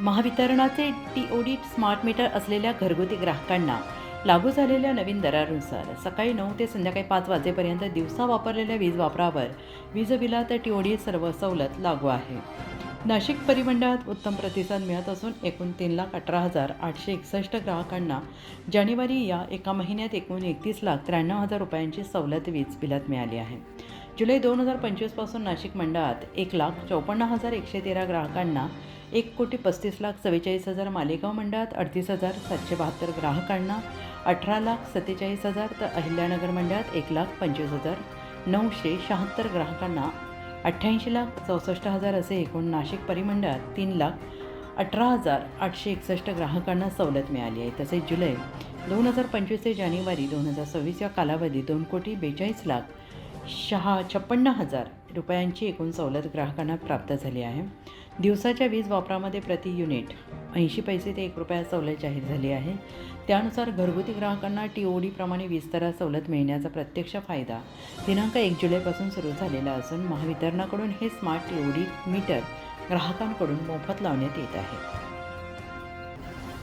महावितरणाचे T O D smart meter असलेल्या घरगुती ग्राहकांना लागू झालेल्या नवीन दरानुसार सकाळी नऊ ते संध्याकाळी पाच वाजेपर्यंत दिवसा वापरलेल्या वीज वापरावर वीज बिलात टी ओ डी सर्व सवलत लागू आहे. नाशिक परिमंडळात उत्तम प्रतिसाद मिळत असून एकूण तीन लाख अठरा हजार आठशे एकसष्ट ग्राहकांना जानेवारी या एका महिन्यात एकूण एकतीस लाख त्र्याण्णव हजार रुपयांची सवलत वीज बिलात मिळाली आहे. जुलै दोन हजार पंचवीसपासून नाशिक मंडळात एक लाख चौपन्न हजार एकशे तेरा ग्राहकांना एक कोटी पस्तीस लाख चव्वेचाळीस हजार मालेगाव मंडळात अडतीस हजार सातशे बहात्तर ग्राहकांना अठरा लाख सत्तेचाळीस हजार तर अहिल्यानगर मंडळात एक लाख पंचवीस हजार नऊशे शहात्तर ग्राहकांना अठ्ठ्याऐंशी लाख चौसष्ट हजार असे एकूण नाशिक परिमंडळात तीन लाख अठरा हजार आठशे एकसष्ट ग्राहकांना सवलत मिळाली आहे. तसेच जुलै दोन हजार पंचवीस ते जानेवारी दोन हजार सव्वीस या कालावधीत दोन कोटी बेचाळीस लाख शहा छप्पन्न हजार रुपयांची एकूण सवलत ग्राहकांना प्राप्त झाली आहे. दिवसाच्या वीज वापरामध्ये प्रति युनिट ऐंशी पैसे ते एक रुपया सवलत जाहीर झाली आहे. त्यानुसार घरगुती ग्राहकांना टी ओ डीप्रमाणे वीज दरात सवलत मिळण्याचा प्रत्यक्ष फायदा दिनांक एक जुलैपासून सुरू झालेला असून महावितरणाकडून हे smart T O D meter ग्राहकांकडून मोफत लावण्यात येत आहे.